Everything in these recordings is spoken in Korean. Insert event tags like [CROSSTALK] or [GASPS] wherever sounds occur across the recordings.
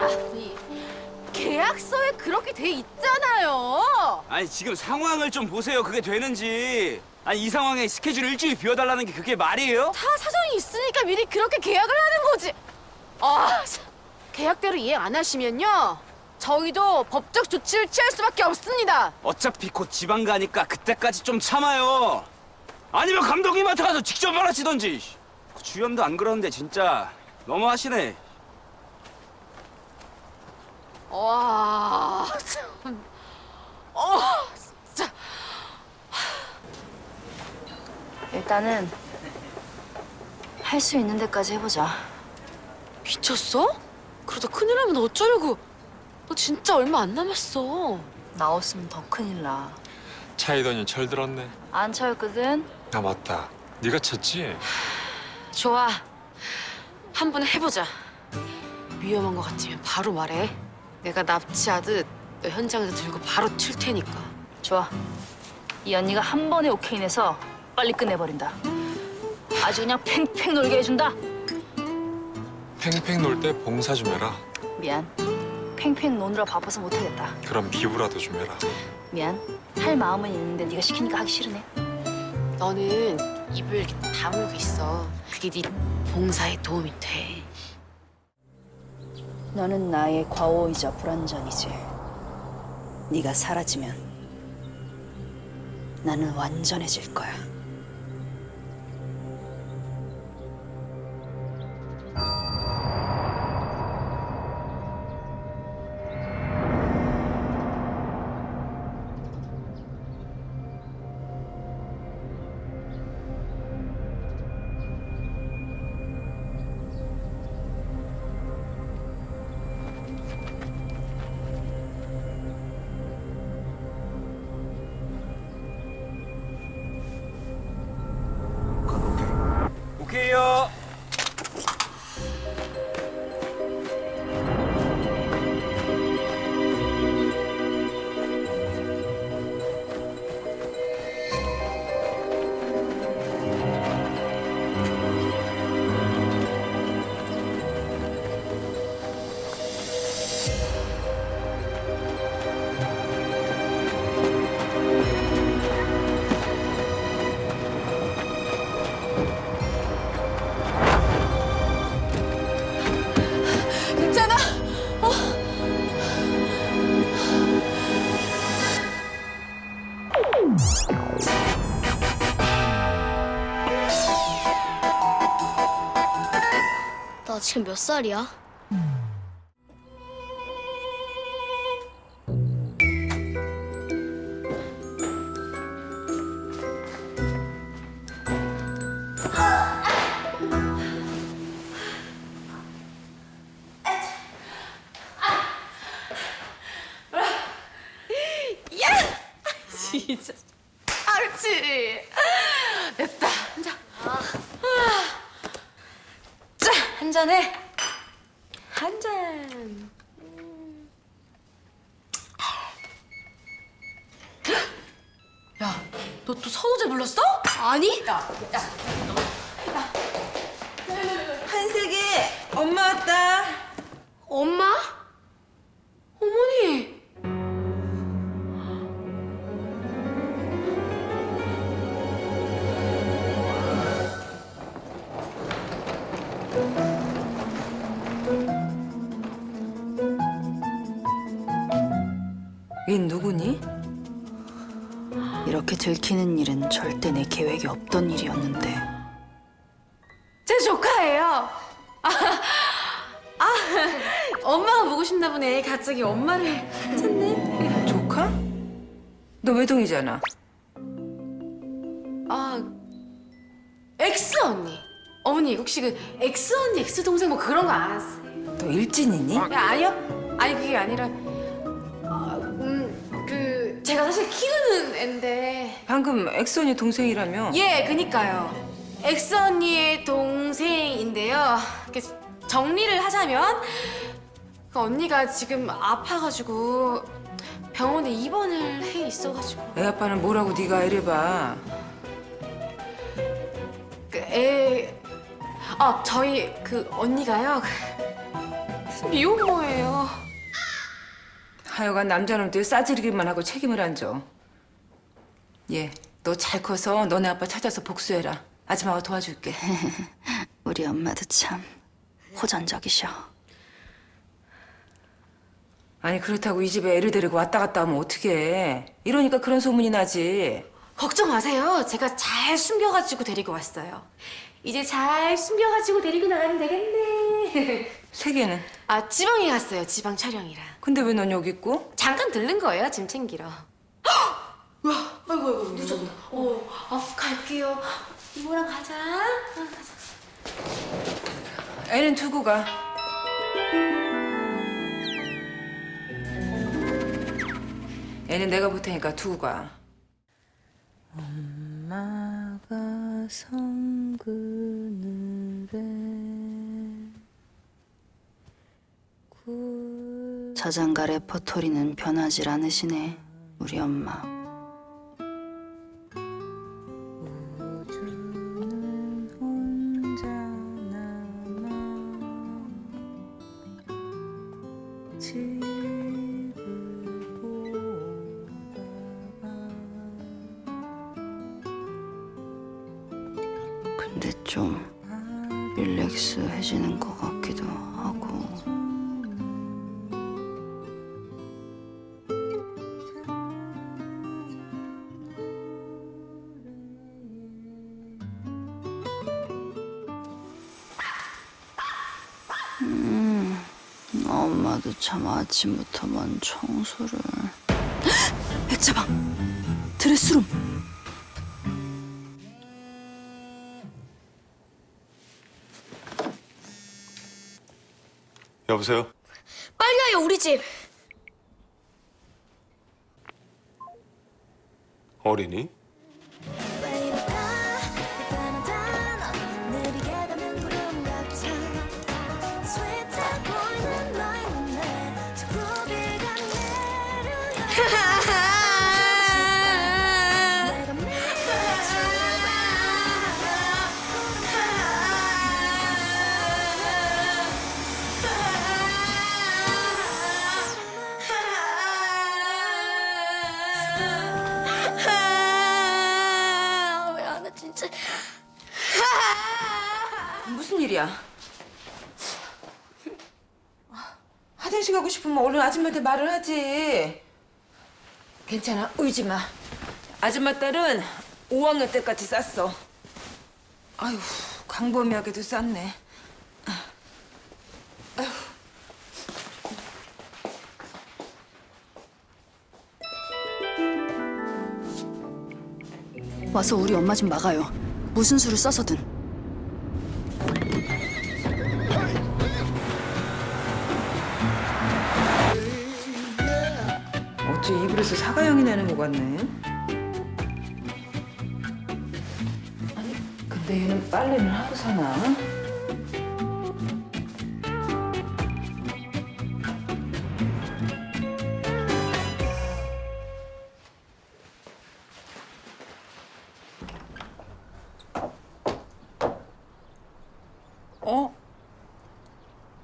아니 계약서에 그렇게 돼 있잖아요. 아니 지금 상황을 좀 보세요. 그게 되는지. 아니 이 상황에 스케줄 일주일 비워달라는 게 그게 말이에요? 다 사정이 있으니까 미리 그렇게 계약을 하는 거지. 아, 참. 계약대로 이행 안 하시면요. 저희도 법적 조치를 취할 수밖에 없습니다. 어차피 곧 지방 가니까 그때까지 좀 참아요. 아니면 감독님한테 가서 직접 말하시던지. 그 주연도 안 그러는데 진짜 너무하시네. 와, 참. 어, 진짜. 일단은 할 수 있는 데까지 해보자. 미쳤어? 그러다 큰일 나면 어쩌려고. 너 진짜 얼마 안 남았어. 나 없으면 더 큰일 나. 차이더니 철들었네. 안 차였거든. 아 맞다. 네가 쳤지? 좋아. 한 번 해보자. 위험한 것 같으면 바로 말해. 내가 납치하듯 너 현장에서 들고 바로 튈 테니까. 좋아. 이 언니가 한 번에 오케이 내서 빨리 끝내버린다. 아주 그냥 팽팽 놀게 해준다. 팽팽 놀 때 봉사 좀 해라. 미안. 팽팽 노느라 바빠서 못하겠다. 그럼 기부라도 좀 해라. 미안. 할 마음은 있는데 네가 시키니까 하기 싫으네. 너는 입을 이렇게 다물고 있어. 그게 네 봉사에 도움이 돼. 너는 나의 과오이자 불완전이지. 네가 사라지면 나는 완전해질 거야. 나 지금 몇 살이야? 진짜. 옳지. 됐다. 한 잔. 자, 한 잔해. 한 잔. 야, 너 또 선우재 불렀어? 아니? 야, 야. 한세기 엄마 왔다. 엄마? 들키는 일은 절대 내 계획에 없던 일이었는데 제 조카예요. 아, 아, 엄마가 보고 싶나 보네. 갑자기 엄마를 찾네. 조카? 너 외동이잖아. 아, 엑스 언니. 어머니 혹시 그 엑스 언니, 엑스 동생 뭐 그런 거 아세요? 너 일진이니? 야, 아니요. 아니 그게 아니라, 제가 사실 키우는 앤데. 방금 엑소니 동생이라며. 예, 그니까요. 엑스 언니의 동생인데요. 이렇게 정리를 하자면 그 언니가 지금 아파가지고 병원에 입원을 해 있어가지고 애 아빠는 뭐라고 네가 애를 봐. 그 애, 아 저희 그 언니가요. 미혼모예요. 하여간 남자놈들 싸지르기만 하고 책임을 안 져. 얘, 너 잘 커서 너네 아빠 찾아서 복수해라. 아줌마가 도와줄게. [LAUGHS] 우리 엄마도 참 호전적이셔. 아니 그렇다고 이 집에 애를 데리고 왔다 갔다 하면 어떡해. 이러니까 그런 소문이 나지. 걱정 마세요. 제가 잘 숨겨가지고 데리고 왔어요. 이제 잘 숨겨가지고 데리고 나가면 되겠네. [LAUGHS] 세계는. 아 지방에 갔어요. 지방 촬영이라. 근데 왜 넌 여기 있고? 잠깐 들른 거예요. 짐 챙기러. 와, 아이고 아이고 늦었다. 어, 아 갈게요. 이모랑 가자. 아, 가자. 애는 두고 가. 애는 내가 볼 테니까 두고 가. 엄마가 선 그늘에 자장가 레퍼토리는 변하질 않으시네. 우리 엄마. 근데 좀 릴렉스 해지는 것 같기도 하고. 엄마도 참 아침부터만 청소를. [GASPS] 백자방! 드레스룸! 여보세요? 빨리 와요 우리 집. 어린이? 진짜. 무슨 일이야? 화장실 가고 싶으면 얼른 아줌마한테 말을 하지. 괜찮아, 울지 마. 아줌마 딸은 5학년 때까지 쌌어. 아휴, 광범위하게도 쌌네. 와서 우리 엄마 좀 막아요. 무슨 수를 써서든. 어째 입으로서 사과향이 나는 것 같네. 아니, 근데 얘는 빨래는 하고 사나?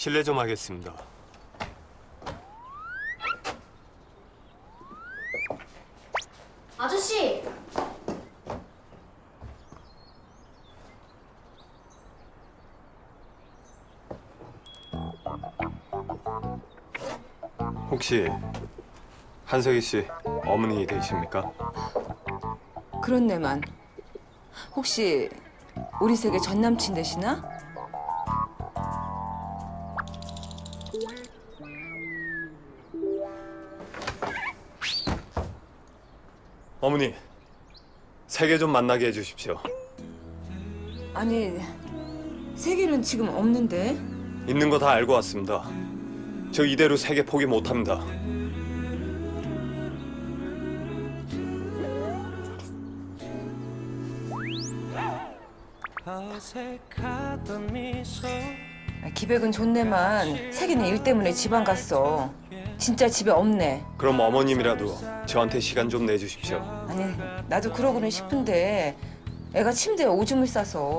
실례 좀 하겠습니다. 아저씨. 혹시 한석희 씨 어머니 되십니까? 그렇네만. 혹시 우리 세계 전 남친 되시나? 어머니, 세계 좀 만나게 해주십시오. 아니, 세계는 지금 없는데. 있는 거 다 알고 왔습니다. 저 이대로 세계 포기 못합니다. 아, 기백은 좋네만 세계는 일 때문에 지방 갔어. 진짜 집에 없네. 그럼 어머님이라도 저한테 시간 좀 내주십시오. 아니 나도 그러고는 싶은데 애가 침대에 오줌을 싸서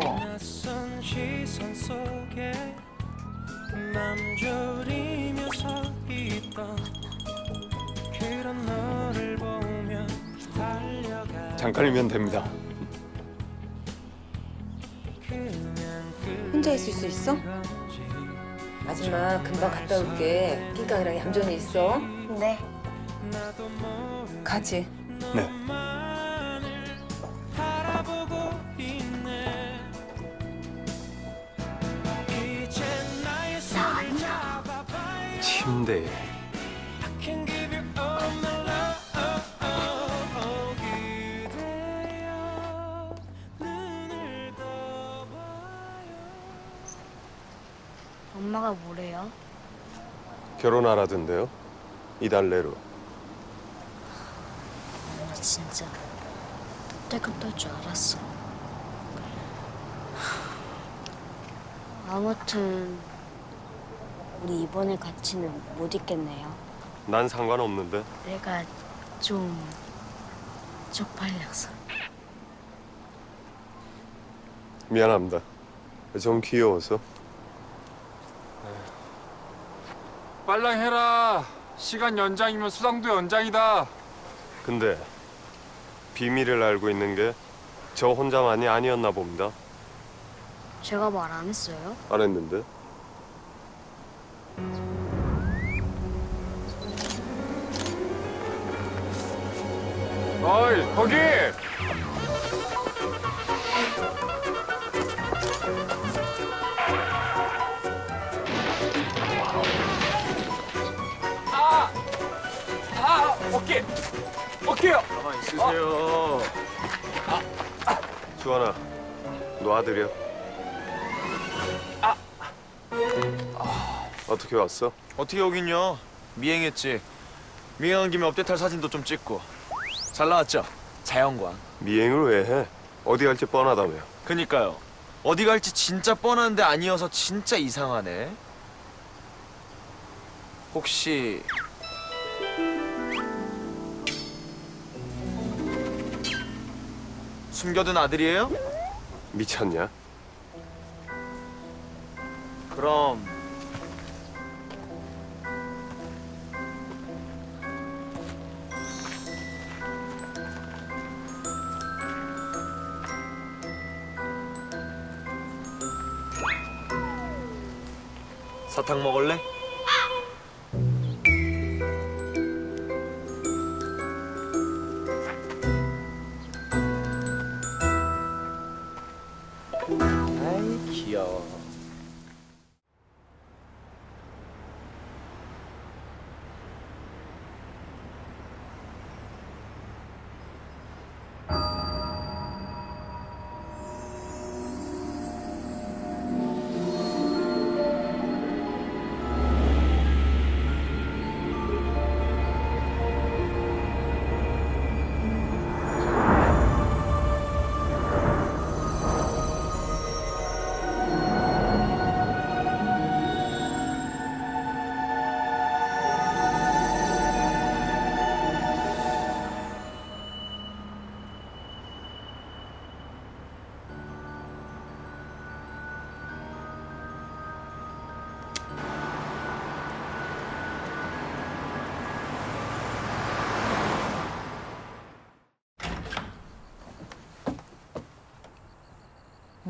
맘 졸이며 서 있던 그런 너를 보며 달려가 잠깐이면 됩니다. 혼자 있을 수 있어? 아줌마 금방 갔다 올게. 낑깡이랑 얌전히 있어. 네. 가지. 네. 침대에 엄마가 뭐래요? 결혼하라던데요. 이달 내로. 나 진짜 때가 떨줄 알았어. 아무튼 우리 이번에 같이는 못 있겠네요. 난 상관없는데. 내가 좀 쪽팔려서. 미안합니다. 좀 귀여워서. 빨랑 해라. 시간 연장이면 수당도 연장이다. 근데 비밀을 알고 있는 게 저 혼자만이 아니었나 봅니다. 제가 말 안 했어요? 안 했는데. 어이 거기. 어깨 어깨요. 가만 있으세요. 주환아, 너 아들이야? 아. 어떻게 왔어? 어떻게 오긴요? 미행했지. 미행한 김에 업데이트할 사진도 좀 찍고. 잘 나왔죠? 자연광. 미행을 왜 해? 어디 갈지 뻔하다며. 그니까요. 어디 갈지 진짜 뻔한데 아니어서 진짜 이상하네. 혹시 숨겨둔 아들이에요? 미쳤냐? 그럼 사탕 먹을래?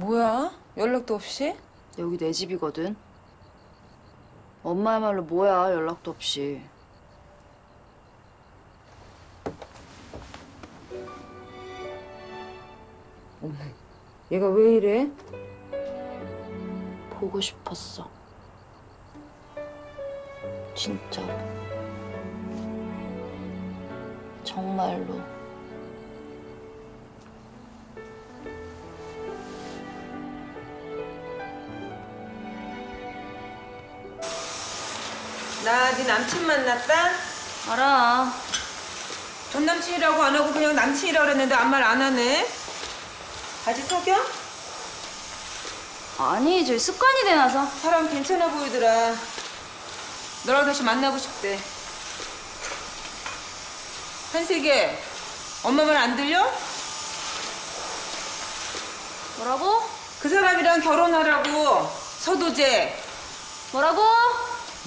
뭐야? 연락도 없이? 여기 내 집이거든. 엄마야말로 뭐야 연락도 없이. 얘가 왜 이래? 보고 싶었어. 진짜로. 정말로. 나 네 남친 만났다? 알아. 전 남친이라고 안 하고 그냥 남친이라고 그랬는데 아무 말 안 하네. 아직 속여? 아니 저 습관이 돼나서. 사람 괜찮아 보이더라. 너랑 다시 만나고 싶대. 한세계, 엄마 말 안 들려? 뭐라고? 그 사람이랑 결혼하라고 서도재. 뭐라고?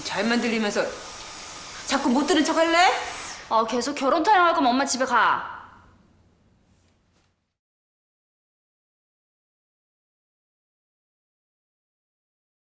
잘만 들리면서 자꾸 못 들은 척 할래? 아 계속 결혼 타령할 거면 엄마 집에 가.